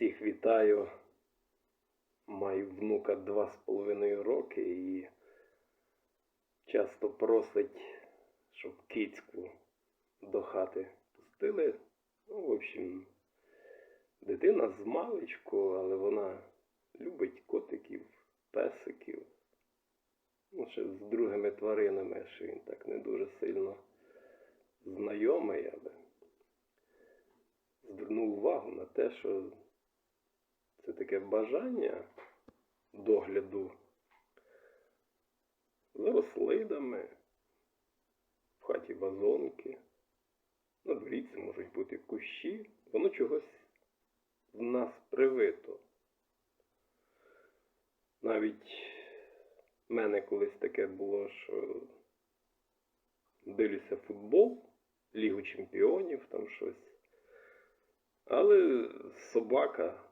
Всіх вітаю. Маю внука два з половиною роки і часто просить, щоб кицьку до хати пустили. Ну, в общем, дитина з маличку, але вона любить котиків, песиків. Ну, ще з другими тваринами, що він так не дуже сильно знайомий, але звернув увагу на те, що це таке бажання догляду за рослинами, в хаті вазонки, на дворі можуть бути кущі, воно чогось в нас привито. Навіть в мене колись таке було, що дивлюся футбол, Лігу Чемпіонів, там щось. Але собака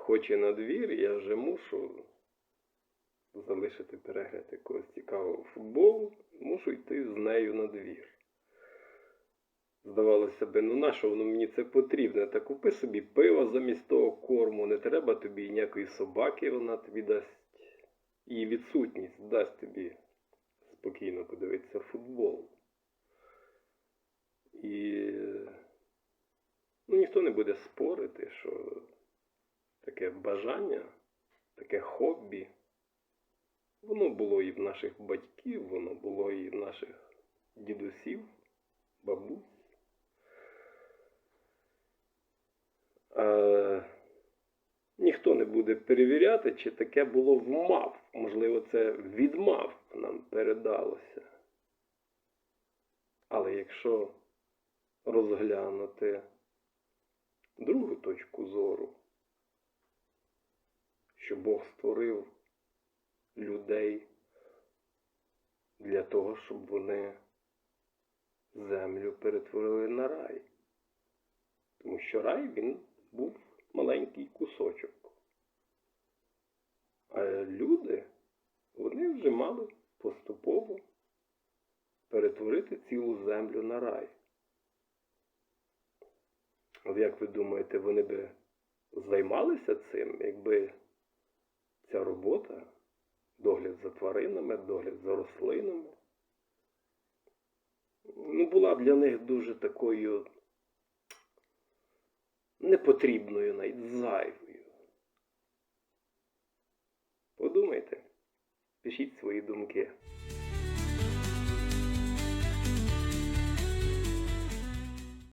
хоче на двір, я вже мушу залишити перегляд якогось цікавого футболу, мушу йти з нею на двір. Здавалося би, ну на що воно мені це потрібно? Та купи собі пива замість того корму, не треба тобі ніякої собаки, вона тобі дасть. Її відсутність дасть тобі спокійно подивитися футбол. І ну, ніхто не буде спорити, що таке бажання, таке хобі, воно було і в наших батьків, воно було і в наших дідусів, бабусь. Е, ніхто не буде перевіряти, чи таке було в мав. Можливо, це від мав нам передалося. Але якщо розглянути другу точку зору, що Бог створив людей для того, щоб вони землю перетворили на рай. Тому що рай він був маленький кусочок. А люди, вони вже мали поступово перетворити цілу землю на рай. От як ви думаєте, вони би займалися цим, якби ця робота, догляд за тваринами, догляд за рослинами, ну, була для них дуже такою непотрібною, навіть зайвою. Подумайте, пишіть свої думки.